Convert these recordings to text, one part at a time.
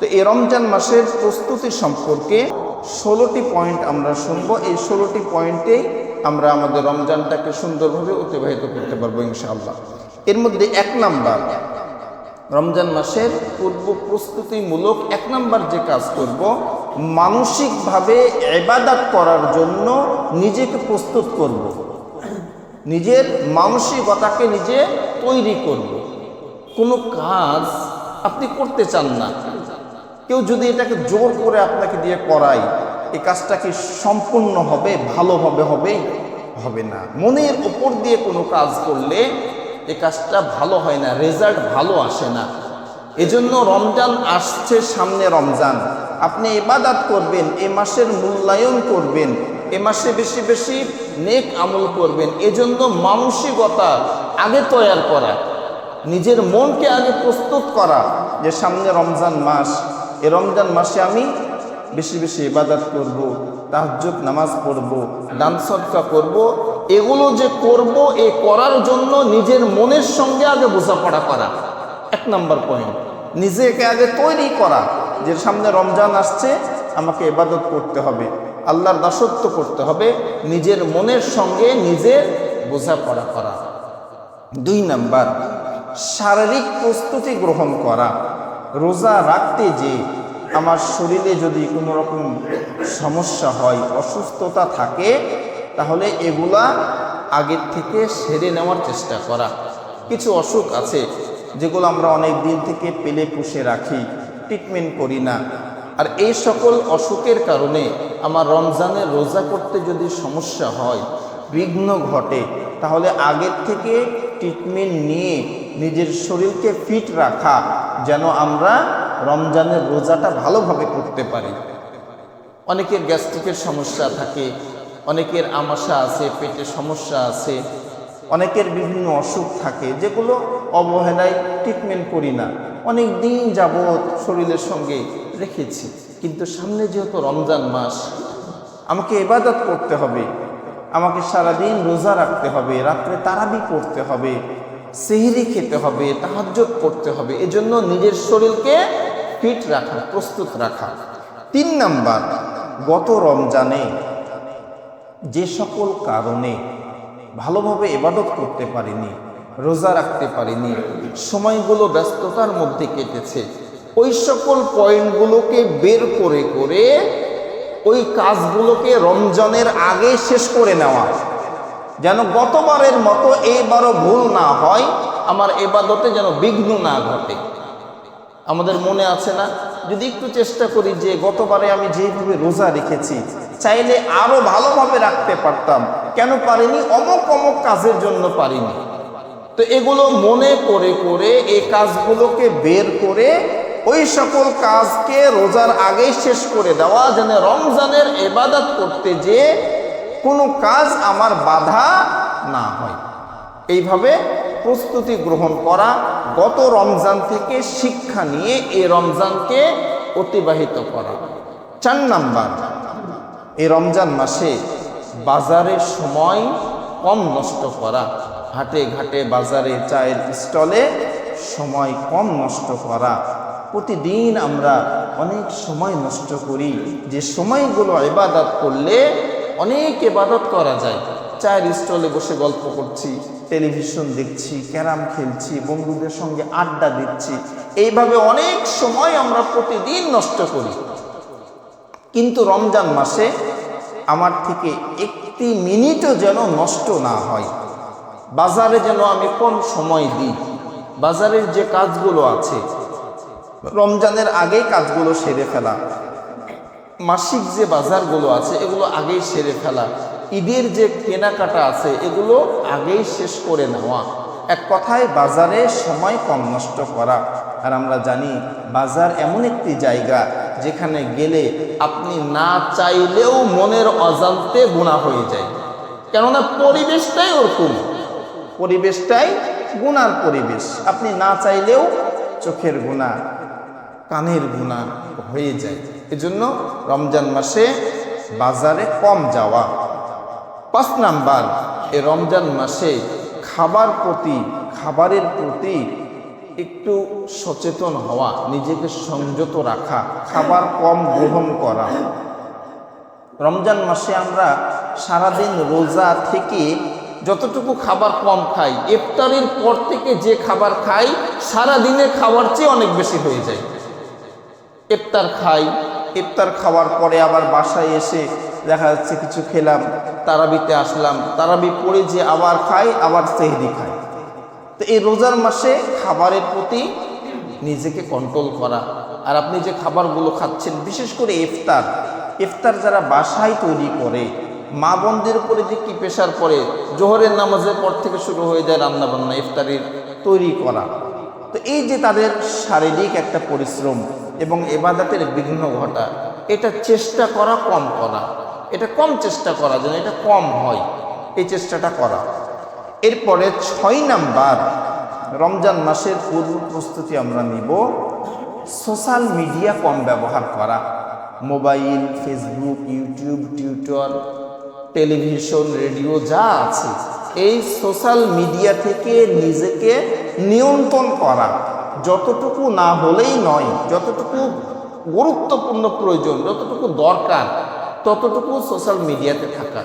তো এই রমজান মাসের প্রস্তুতি সম্পর্কে ষোলোটি পয়েন্ট আমরা শুনব এই ষোলোটি পয়েন্টেই আমরা আমাদের রমজানটাকে সুন্দরভাবে অতিবাহিত করতে পারব ইনশাআল্লাহ এর মধ্যে এক নাম্বার, রমজান মাসের পূর্ব প্রস্তুতিমূলক এক নাম্বার যে কাজ করব, মানসিকভাবে এবাদাত করার জন্য নিজেকে প্রস্তুত করব। নিজের মানসিকতাকে নিজে তৈরি করব। কোনো কাজ আপনি করতে চান না কেউ যদি এটাকে জোর করে আপনাকে দিয়ে করায়, এই কাজটা কি সম্পূর্ণ হবে ভালোভাবে হবে হবে? না। মনের উপর দিয়ে কোনো কাজ করলে এ কাজটা ভালো হয় না, রেজাল্ট ভালো আসে না। এজন্য রমজান আসছে সামনে রমজান। আপনি ইবাদাত করবেন, এ মাসের মূল্যায়ন করবেন, এ মাসে বেশি বেশি নেক আমল করবেন। এজন্য মানসিকতা আগে তৈয়ার করা, নিজের মনকে আগে প্রস্তুত করা যে সামনে রমজান মাস এ রমজান মাসে আমি বেশি বেশি ইবাদত করব, তাহাজ্জুদ, নামাজ পড়ব, দান সদকা করব। এগুলো যে করব, এ করার জন্য নিজের মনের সঙ্গে আগে বোঝাপড়া করা। এক নম্বর পয়েন্ট নিজেকে আগে তৈরি করা, যে সামনে রমজান আসছে, আমাকে ইবাদত করতে হবে, আল্লাহর দাসত্ব করতে হবে, নিজের মনের সঙ্গে নিজের বোঝাপড়া করা। দুই নাম্বার, শারীরিক প্রস্তুতি গ্রহণ করা। রোজা রাখতে যে আমার শরীরে যদি কোনো রকম সমস্যা হয়, অসুস্থতা থাকে, তাহলে এগুলা আগের থেকে সেরে নেওয়ার চেষ্টা করা। কিছু অসুখ আছে যেগুলো আমরা অনেক দিন থেকে পেলে পুষে রাখি ট্রিটমেন্ট করি না। আর এই সকল অসুখের কারণে আমার রমজানের রোজা করতে যদি সমস্যা হয়, বিঘ্ন ঘটে, তাহলে আগের থেকে ট্রিটমেন্ট নিয়ে নিজের শরীরকে ফিট রাখা, যেন আমরা রমজানের রোজাটা ভালোভাবে করতে পারি। অনেকের গ্যাস্ট্রিকের সমস্যা থাকে, অনেকের আমাশা আছে, পেটে সমস্যা আছে, অনেকের বিভিন্ন অসুখ থাকে, যেগুলো অবহেলায় ট্রিটমেন্ট করি না। অনেক দিন যাবৎ শরীরের সঙ্গে রেখেছি, কিন্তু সামনে যেহেতু রমজান মাস, আমাকে এবাদত করতে হবে, আমাকে সারাদিন রোজা রাখতে হবে, রাত্রে তারাবি পড়তে হবে সেহরি খেতে হবে তাহাজ্জত পড়তে হবে, এজন্য নিজের শরীরকে ফিট রাখা, প্রস্তুত রাখা। তিন নাম্বার, গত রমজানে যে সকল কারণে ভালোভাবে এবাদত করতে পারিনি, রোজা রাখতে পারিনি, সময়গুলো ব্যস্ততার মধ্যে কেটেছে, ওই সকল পয়েন্টগুলোকে বের করে করে ওই কাজগুলোকে রমজানের আগে শেষ করে নেওয়া। যেন গতবারের মতো এইবারও ভুল না হয়, আমার এবাদতে যেন বিঘ্ন না ঘটে। আমাদের মনে আছে না, যদি একটু চেষ্টা করি যে গতবারে আমি যেভাবে রোজা রেখেছি, চাইলে আরও ভালোভাবে রাখতে পারতাম। কেন পারিনি? অমক অমক কাজের জন্য পারিনি। তো এগুলো মনে করে করে এই কাজগুলোকে বের করে ওই সকল কাজকে রোজার আগেই শেষ করে দেওয়া, যেন রমজানের এবাদত করতে যে কোনো কাজ আমার বাধা না হয়। এইভাবে প্রস্তুতি গ্রহণ করা গত রমজান থেকে শিক্ষা নিয়ে এই রমজানকে অতিবাহিত করা। চার নাম্বার, এই রমজান মাসে বাজারের সময় কম নষ্ট করা। হাটে ঘাটে বাজারে চায়ের স্টলে সময় কম নষ্ট করা। প্রতিদিন আমরা অনেক সময় নষ্ট করি। যে সময়গুলো ইবাদত করলে অনেক এবাদত করা যায়। চায়ের স্টলে বসে গল্প করছি, টেলিভিশন দেখছি, ক্যারাম খেলছি, বন্ধুদের সঙ্গে আড্ডা দিচ্ছি। এইভাবে অনেক সময় আমরা প্রতিদিন নষ্ট করি। কিন্তু রমজান মাসে আমার থেকে একটি মিনিটও যেন নষ্ট না হয়। বাজারে যেন আমি কম সময় দিই। বাজারের যে কাজগুলো আছে, রমজানের আগেই কাজগুলো সেরে ফেলা। মাসিক যে বাজারগুলো আছে, এগুলো আগেই সেরে ফেলা। ঈদের যে কেনাকাটা আছে, এগুলো আগেই শেষ করে নেওয়া। এক কথায়, বাজারে সময় কম নষ্ট করা। আর আমরা জানি, বাজার এমন একটি জায়গা, যেখানে গেলে আপনি না চাইলেও মনের অজান্তে গুণা হয়ে যায়। কেননা, পরিবেশটাই ওরকম। পরিবেশটাই গুণার পরিবেশ। আপনি না চাইলেও চোখের গুণা, কানের গুণা হয়ে যায়। এজন্য রমজান মাসে বাজারে কম যাওয়া। পাঁচ নাম্বার, এ রমজান মাসে খাবার প্রতি, খাবারের প্রতি একটু সচেতন হওয়া, নিজেকে সংযত রাখা, খাবার কম গ্রহণ করা। রমজান মাসে আমরা সারাদিন রোজা থেকে যতটুকু খাবার কম খাই, ইফতারের পর থেকে যে খাবার খাই সারা দিনের খাবার চেয়ে অনেক বেশি হয়ে যায়। ইফতার খাই ইফতার খাওয়ার পরে আবার বাসায় এসে দেখা যাচ্ছে কিছু খেলাম, তারাবিতে আসলাম, তারাবি পড়ে যে আবার খাই, আবার সেহরি খাই। তো এই রোজার মাসে খাবারের প্রতি নিজেকে কন্ট্রোল করা। আর আপনি যে খাবারগুলো খাচ্ছেন, বিশেষ করে ইফতার ইফতার যারা বাসায় তৈরি করে, মা বোনদের উপরে যে কি প্রেশার পড়ে, জোহরের নামাজের পর থেকে শুরু হয়ে যায় রান্নাবান্না, ইফতারির তৈরি করা। তো এই যে তাদের শারীরিক একটা পরিশ্রম এবং এবাদাতের বিঘ্ন ঘটা। এটা চেষ্টা করা কম করা। এটা কম চেষ্টা করা, যেন এটা কম হয়। এই চেষ্টাটা করা। এরপরে ছয় নাম্বার, রমজান মাসের পূর্ব প্রস্তুতি আমরা নিব। সোশ্যাল মিডিয়া কম ব্যবহার করা। Mobile, Facebook, YouTube, tutor, television, radio, যা আছে। এই সোশ্যাল মিডিয়া থেকে নিজেকে নিয়ন্ত্রণ করা। যতটুকু না হলেই নয়, যতটুকু গুরুত্বপূর্ণ প্রয়োজন, যতটুকু দরকার, ততটুকু সোশ্যাল মিডিয়াতে থাকা।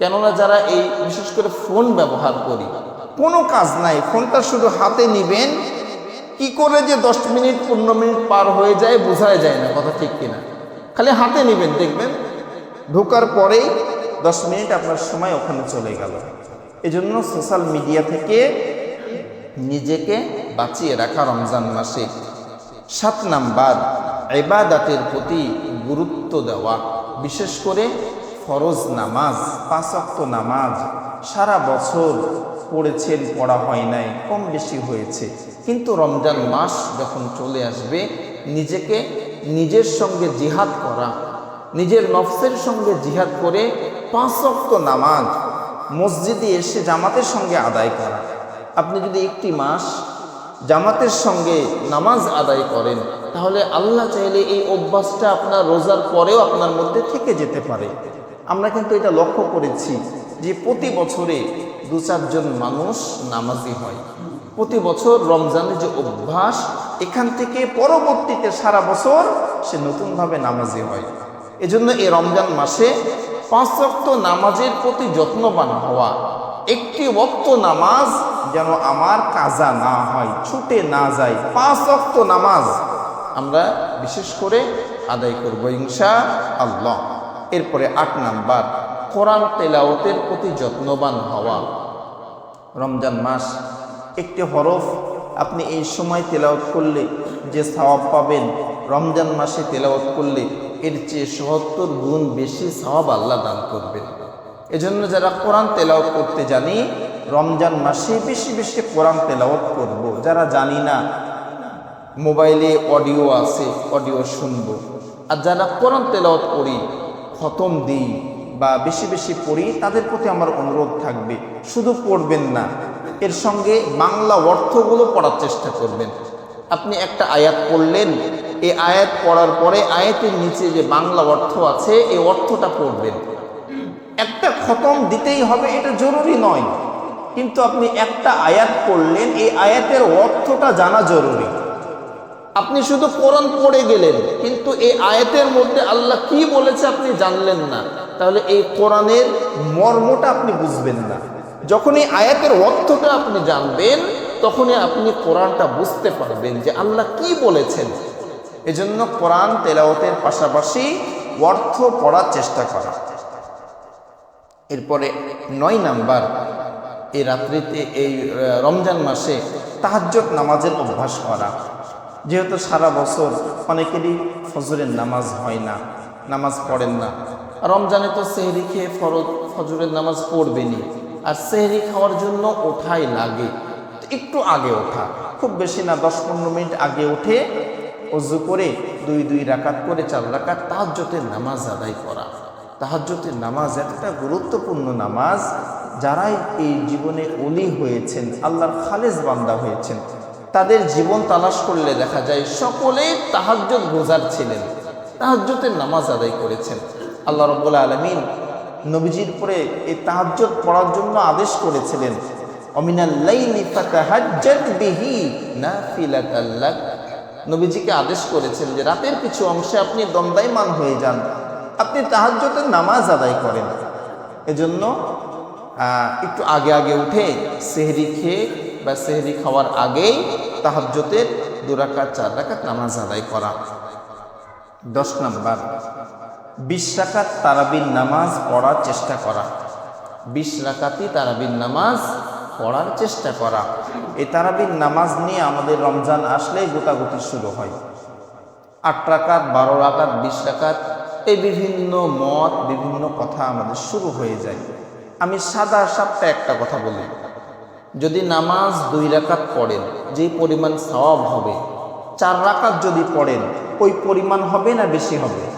কেননা যারা এই বিশেষ করে ফোন ব্যবহার করি, কোনো কাজ নাই ফোনটা শুধু হাতে নিবেন, কি করে যে দশ মিনিট, পনেরো মিনিট পার হয়ে যায় বোঝাই যায় না কথা ঠিক কিনা। খালি হাতে নেবেন, দেখবেন ঢোকার পরেই দশ মিনিট আপনার সময় ওখানে চলে গেল। এজন্য সোশ্যাল মিডিয়া থেকে নিজেকে বাঁচিয়ে রাখা রমজান মাসে। সাত নাম্বার এবাদাতের প্রতি গুরুত্ব দেওয়া, বিশেষ করে ফরজ নামাজ পাঁচক্ত নামাজ, সারা বছর পড়েছেন, পড়া হয় নাই, কম বেশি হয়েছে। কিন্তু রমজান মাস যখন চলে আসবে, নিজেকে নিজের সঙ্গে জিহাদ করা, নিজের নফসের সঙ্গে জিহাদ করে পাঁচ অক্ত নামাজ, মসজিদে এসে জামাতের সঙ্গে আদায় করা। আপনি যদি একটি মাস জামাতের সঙ্গে নামাজ আদায় করেন, তাহলে আল্লাহ চাইলে এই অভ্যাসটা আপনার রোজার পরেও আপনার মধ্যে থেকে যেতে পারে। আমরা কিন্তু এটা লক্ষ্য করেছি যে প্রতি বছরে দু চারজন মানুষ নামাজি হয়। প্রতি বছর রমজানের যে অভ্যাস, এখান থেকে পরবর্তীতে সারা বছর সে নতুনভাবে নামাজি হয়। এজন্য এই রমজান মাসে পাঁচ রক্ত নামাজের প্রতি যত্নবান হওয়া, একটি ওক্ত নামাজ যেন আমার কাজা না হয়, ছুটে না যায়, পাঁচ ওক্ত নামাজ আমরা বিশেষ করে আদায় করব ইনশা আল্লাহ। এরপরে আট নাম্বার, কোরআন তেলাওতের প্রতি যত্নবান হওয়া। রমজান মাস একটি হরফ, আপনি এই সময় তেলাওত করলে যে সওয়াব পাবেন, রমজান মাসে তেলাওত করলে এর চেয়ে সত্তর গুণ বেশি সওয়াব আল্লাহ দান করবেন। এজন্য যারা কোরআন তেলাওত করতে জানি রমজান মাসে বেশি বেশি কোরআন তেলাওয়াত করব। যারা জানি না, মোবাইলে অডিও আছে, অডিও শুনব। আর যারা কোরআন তেলাওয়াত করি, খতম দিই বা বেশি বেশি পড়ি, তাদের প্রতি আমার অনুরোধ থাকবে, শুধু পড়বেন না। এর সঙ্গে বাংলা অর্থগুলো পড়ার চেষ্টা করবেন। আপনি একটা আয়াত পড়লেন, এই আয়াত পড়ার পরে আয়াতের নিচে যে বাংলা অর্থ আছে, এই অর্থটা পড়বেন। একটা খতম দিতেই হবে, এটা জরুরি নয়। কিন্তু আপনি একটা আয়াত পড়লেন এই আয়াতের অর্থটা জানা জরুরি। আপনি শুধু কোরআন পড়ে গেলেন কিন্তু এই আয়াতের মধ্যে আল্লাহ কি বলেছে আপনি জানলেন না। তাহলে এই কোরআনের মর্মটা আপনি বুঝবেন না। যখন এই আয়াতের অর্থটা আপনি জানবেন তখনই আপনি কোরআনটা বুঝতে পারবেন যে আল্লাহ কি বলেছেন। এজন্য কোরআন তেলাওতের পাশাপাশি অর্থ পড়ার চেষ্টা করা। এরপরে নয় নাম্বার এই রাত্রিতে, এই রমজান মাসে তাহাজ্জত নামাজের অভ্যাস করা। যেহেতু সারা বছর অনেকেরই ফজরের নামাজ হয় না, নামাজ পড়েন না। রমজানে তো সেহরি খেয়ে ফরজ, ফজরের নামাজ পড়বেনি আর সেহরি খাওয়ার জন্য ওঠাই লাগে। একটু আগে ওঠা, খুব বেশি না, দশ পনেরো মিনিট আগে উঠে অজু করে দুই দুই রাকাত করে চার রাকাত তাহাজ্জতের নামাজ আদায় করা। তাহাজ্জতের নামাজ একটা গুরুত্বপূর্ণ নামাজ। যারাই এই জীবনে অলি হয়েছেন, আল্লাহর খালেজ বান্দা হয়েছেন, তাদের জীবন তালাশ করলে দেখা যায় সকলে তাহাজ্জত গোজার ছিলেন তাহাজ্জতের নামাজ আদায় করেছেন। আল্লাহ রব্বুল আলমিন নবীজির পরে এই তাহাজ্জত পড়ার জন্য আদেশ করেছিলেন নবীজিকে আদেশ করেছেন যে রাতের কিছু অংশে আপনি দণ্ডায়মান হয়ে যান, আপনি তাহাজ্জতের নামাজ আদায় করেন। এজন্য একটু আগে আগে উঠে সেহরি খেয়ে বা সেহরি খাওয়ার আগেই তাহাজ্জতের দুরাকাত চার রাকাত নামাজ আদায় করা। দশ নম্বর, বিশ রাকাত তারাবির নামাজ পড়ার চেষ্টা করা। বিশ রাকাতই তারাবির নামাজ পড়ার চেষ্টা করা। এই তারাবির নামাজ নিয়ে আমাদের রমজান আসলেই গোতাগুতি শুরু হয়। আট রাকাত, বারো রাকাত, বিশ রাকাত, এই বিভিন্ন মত, বিভিন্ন কথা আমাদের শুরু হয়ে যায়। আমি সাদা সাপটা একটা কথা বলি। যদি নামাজ দুই রাকাত পড়েন যেই পরিমাণ সওয়াব হবে, চার রাকাত যদি পড়েন, ওই পরিমাণ হবে না বেশি হবে?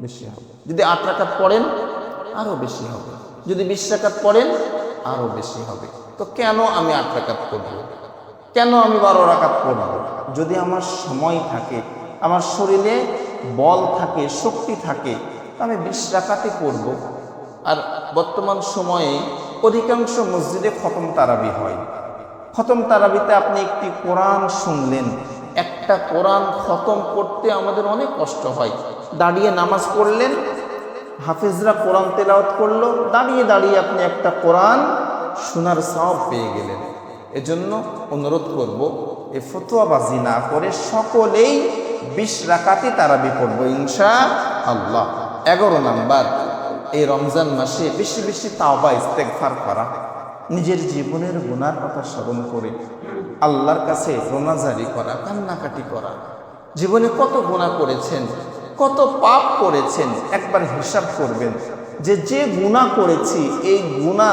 বেশি হবে। যদি আট রাকাত পড়েন আরও বেশি হবে। যদি বিশ রাকাত পড়েন আরও বেশি হবে। তো কেন আমি আট রাকাত পড়ব? কেন আমি বারো রাকাত পড়ব? যদি আমার সময় থাকে, আমার শরীরে বল থাকে, শক্তি থাকে আমি বিশ রাকাতে পড়ব। আর বর্তমান সময়ে অধিকাংশ মসজিদে খতম তারাবি হয়। খতম তারাবিতে আপনি একটি কোরআন শুনলেন। একটা কোরআন খতম করতে আমাদের অনেক কষ্ট হয়। দাঁড়িয়ে নামাজ পড়লেন, হাফিজরা কোরআন তেলাওয়াত করল, দাঁড়িয়ে দাঁড়িয়ে আপনি একটা কোরআন শোনার সব পেয়ে গেলেন। এজন্য অনুরোধ করব, এ ফতোয়াবাজি না করে সকলেই বিশ রাকাতে তারাবি পড়ব ইনশা আল্লাহ এগারো নাম্বার এই রমজান মাসে বেশি বেশি তাওবা ইস্তেকফার করা, নিজের জীবনের গুনার কথা স্মরণ করে, আল্লাহর কাছে রোনাজারি করা, কান্নাকাটি করা। জীবনে কত গুণা করেছেন, কত পাপ করেছেন, একবার হিসাব করবেন যে যে গুণা করেছি, এই গুণা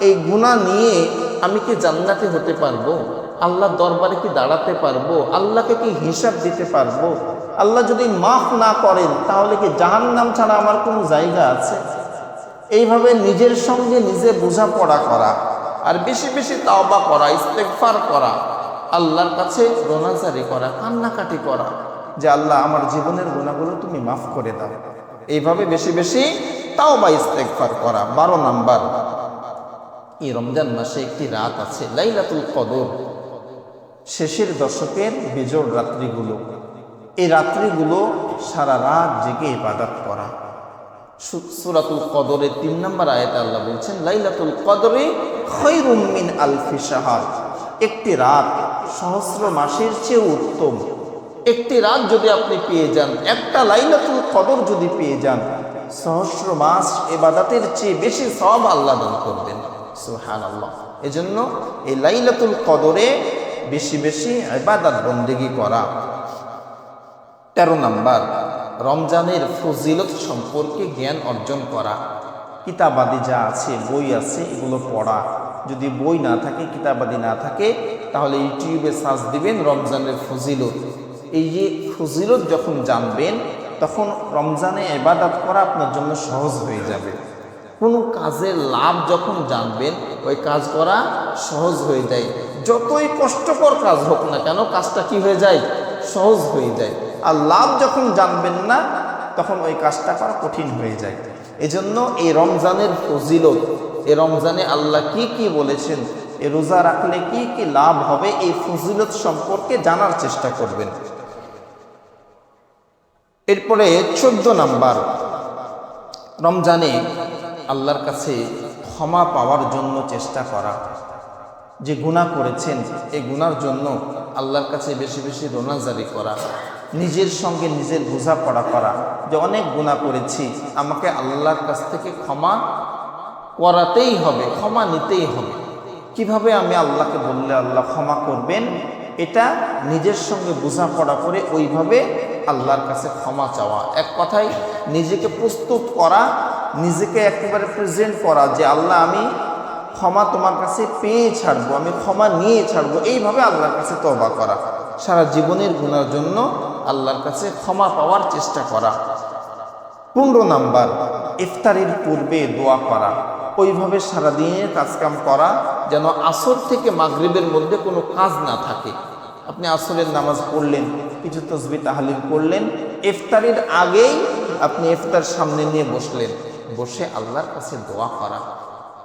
এই গুণা নিয়ে আমি কি জান্নাতে হতে পারব? আল্লাহ দরবারে কি দাঁড়াতে পারব? আল্লাহকে কি হিসাব দিতে পারব? আল্লাহ যদি মাফ না করেন, তাহলে কি জাহান্নাম ছাড়া আমার কোনো জায়গা আছে? এইভাবে নিজের সঙ্গে নিজে বোঝাপড়া করা, আর বেশি বেশি তাওবা করা ইস্তেকফার করা, আল্লাহর কাছে রোনাজারি করা, কান্নাকাটি করা, যে আল্লাহ আমার জীবনের গুণাগুলো তুমি মাফ করে দাও। এইভাবে বেশি বেশি তাওবা ইস্তেকফার করা। বারো নাম্বার, এই রমজান মাসে একটি রাত আছে, লাইলাতুল কদর। শেষের দশকের বেজোর রাত্রিগুলো। এই রাত্রিগুলো সারা রাত জেগে ইবাদত করা। সূরাতুল কদরের তিন নম্বর আয়াতে আল্লাহ বলছেন, লাইলাতুল কদরে খৈরুম মিন আলফি শাহার। একটি রাত সহস্র মাসের চেয়ে উত্তম। একটি রাত যদি আপনি পেয়ে যান, একটা লাইলাতুল কদর যদি পেয়ে যান, সহস্র মাস এবাদাতের চেয়ে বেশি সব আল্লাহ দান করবেন। সুহান আল্লাহ এজন্য এই লাইলাতুল কদরে বেশি বেশি এবাদাত বন্দেগী করা। তেরো নাম্বার, রমজানের ফজিলত সম্পর্কে জ্ঞান অর্জন করা। কিতাবাদি যা আছে, বই আছে, এগুলো পড়া। যদি বই না থাকে, কিতাবাদি না থাকে, তাহলে ইউটিউবে সার্চ দিবেন রমজানের ফজিলত। এই যে ফজিলত যখন জানবেন, তখন রমজানে এবাদাত করা আপনার জন্য সহজ হয়ে যাবে। কোনো কাজের লাভ যখন জানবেন, ওই কাজ করা সহজ হয়ে যায়। যতই কষ্টকর কাজ হোক না কেন, কাজটা কি হয়ে যায়? সহজ হয়ে যায়। আর লাভ যখন জানবেন না, তখন ওই কাজটা করা কঠিন হয়ে যায়। এজন্য এই রমজানের ফজিলত, এই রমজানে আল্লাহ কি কি বলেছেন, এ রোজা রাখলে কি কি লাভ হবে, এই ফজিলত সম্পর্কে জানার চেষ্টা করবেন। এরপরে চোদ্দ নাম্বার, রমজানে আল্লাহর কাছে ক্ষমা পাওয়ার জন্য চেষ্টা করা। যে গুণা করেছেন, এই গুনার জন্য আল্লাহর কাছে বেশি বেশি রোনাজারি করা। নিজের সঙ্গে নিজের বোঝাপড়া করা, যে অনেক গুণা করেছি, আমাকে আল্লাহর কাছ থেকে ক্ষমা করাতেই হবে, ক্ষমা নিতেই হবে। কীভাবে আমি আল্লাহকে বললে আল্লাহ ক্ষমা করবেন? এটা নিজের সঙ্গে বোঝাপড়া করে ওইভাবে আল্লাহর কাছে ক্ষমা চাওয়া। এক কথায়, নিজেকে প্রস্তুত করা, নিজেকে একেবারে প্রেজেন্ট করা যে, আল্লাহ, আমি ক্ষমা তোমার কাছে পেয়ে ছাড়বো, আমি ক্ষমা নিয়ে ছাড়বো। এইভাবে আল্লাহর কাছে তবা করা। সারা জীবনের গুণার জন্য আল্লাহর কাছে ক্ষমা পাওয়ার চেষ্টা করা। পনেরো নাম্বার, ইফতারির পূর্বে দোয়া করা। ওইভাবে সারাদিনের কাজকাম করা যেন আসর থেকে মাগরিবের মধ্যে কোনো কাজ না থাকে। আপনি আসরের নামাজ পড়লেন, কিছু তসবি তাহালিল করলেন, ইফতারির আগেই আপনি ইফতার সামনে নিয়ে বসলেন। বসে আল্লাহর কাছে দোয়া করা।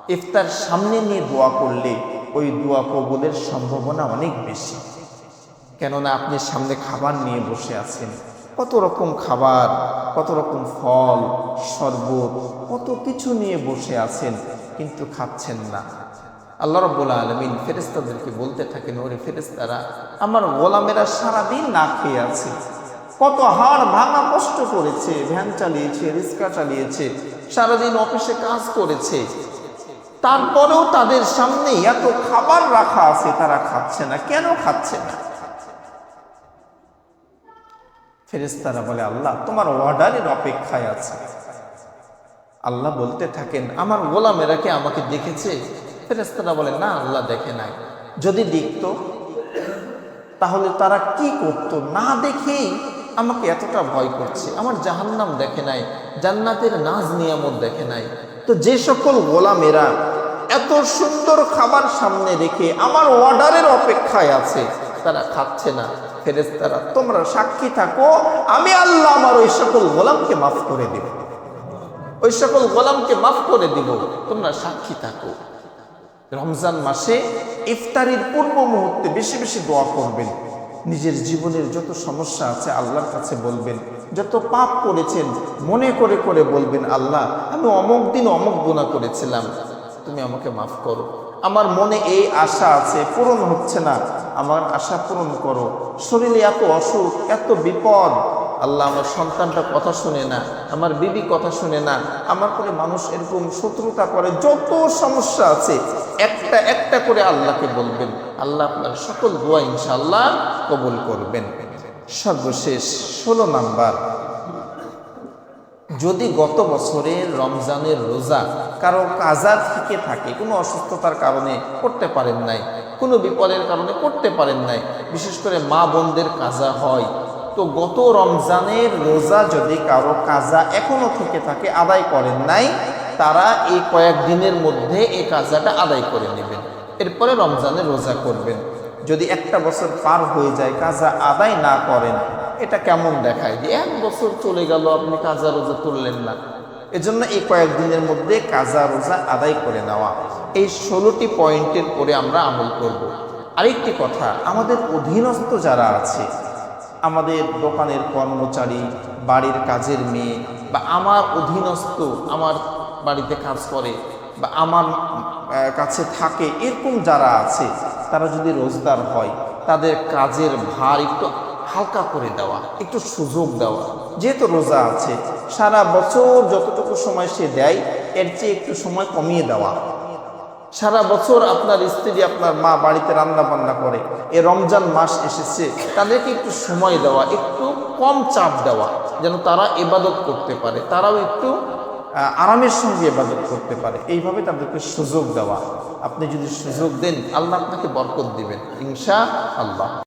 ইফতার সামনে নিয়ে দোয়া করলে ওই দোয়া কবুলের সম্ভাবনা অনেক বেশি। কেননা আপনি সামনে খাবার নিয়ে বসে আছেন। কত রকম খাবার, কত রকম ফল, শরবত, কত কিছু নিয়ে বসে আছেন, কিন্তু খাচ্ছেন না। আল্লাহ রব্বুল আলমিন ফেরেস্তাদেরকে বলতে থাকেন, ওরে ফেরেস্তারা আমার গোলামেরা সারাদিন না খেয়ে আছে। কত হাড় ভাঙা কষ্ট করেছে, ভ্যান চালিয়েছে, রিক্সা চালিয়েছে, সারাদিন অফিসে কাজ করেছে। তারপরেও তাদের সামনে এত খাবার রাখা আছে, তারা খাচ্ছে না। কেন খাচ্ছে না? ফেরেস্তারা বলে, আল্লাহ, তোমার অর্ডারের অপেক্ষায় আছে। আল্লাহ বলতে থাকেন, আমার গোলামেরা কি আমাকে দেখেছে? ফেরেস্তারা বলে, না, আল্লাহ দেখে নাই। যদি দেখতো, তাহলে তারা কি করতো? না দেখেই আমাকে এতটা ভয় করছে। আমার জাহান্নাম দেখে নাই, জান্নাতের নাজ নিয়ামত দেখে নাই। তো যে সকল গোলামেরা এত সুন্দর খাবার সামনে রেখে আমার অর্ডারের অপেক্ষায় আছে তারা খাচ্ছে না ফেরেস্তারা তোমরা সাক্ষী থাকো আমি আল্লাহ আমার ওই সকল গোলামকে মাফ করে দেব। ওই সকল গোলামকে মাফ করে দিব তোমরা সাক্ষী থাকো। রমজান মাসে ইফতারির পূর্ব মুহূর্তে বেশি বেশি দোয়া করবেন। নিজের জীবনের যত সমস্যা আছে আল্লাহর কাছে বলবেন। যত পাপ করেছেন মনে করে করে বলবেন আল্লাহ আমি অমুক দিন অমুক গুণা করেছিলাম তুমি আমাকে মাফ করো। আমার মনে এই আশা আছে, পূরণ হচ্ছে না। আমার আশা পূরণ করো। শরীরে এত অসুখ, এত বিপদ। আল্লাহ আমার সন্তানটা কথা শুনে না, আমার বিবি কথা শুনে না। আমার করে মানুষ এরকম শত্রুতা করে, যত সমস্যা আছে, একটা একটা করে আল্লাহকে বলবেন। আল্লাহ আপনার সকল দোয়া ইনশাল্লাহ কবুল করবেন। সর্বশেষ ষোলো নাম্বার যদি গত বছরের রমজানের রোজা কারও কাজা থেকে থাকে, কোনো অসুস্থতার কারণে করতে পারেন নাই, কোনো বিপদের কারণে করতে পারেন নাই, বিশেষ করে মা বোনদের কাজা হয়, তো গত রমজানের রোজা যদি কারও কাজা এখনও থেকে থাকে, আদায় করেন নাই, তারা এই কয়েকদিনের মধ্যে এই কাজাটা আদায় করে নেবেন। এরপরে রমজানের রোজা করবেন। যদি একটা বছর পার হয়ে যায়, কাজা আদায় না করেন এটা কেমন দেখায়? যে এক বছর চলে গেল, আপনি কাজা রোজা তুললেন না। এজন্য এই কয়েকদিনের মধ্যে কাজা রোজা আদায় করে নেওয়া। এই ষোলোটি পয়েন্টের পরে আমরা আমল করব। আরেকটি কথা, আমাদের অধীনস্থ যারা আছে, আমাদের দোকানের কর্মচারী, বাড়ির কাজের মেয়ে, বা আমার অধীনস্থ, আমার বাড়িতে কাজ করে, বা আমার কাছে থাকে, এরকম যারা আছে, তারা যদি রোজগার হয়, তাদের কাজের ভার একটু হালকা করে দেওয়া, একটু সুযোগ দেওয়া। যেহেতু রোজা আছে, সারা বছর যতটুকু সময় সে দেয়, এর চেয়ে একটু সময় কমিয়ে দেওয়া। সারা বছর আপনার স্ত্রী, আপনার মা বাড়িতে রান্না বান্না করে, এ রমজান মাস এসেছে, তাদেরকে একটু সময় দেওয়া, একটু কম চাপ দেওয়া, যেন তারা এবাদত করতে পারে, তারাও একটু আরামের সঙ্গে এবাদত করতে পারে। এইভাবে তাদেরকে সুযোগ দেওয়া। আপনি যদি সুযোগ দেন, আল্লাহ আপনাকে বরকত দিবেন, ইনশা আল্লাহ।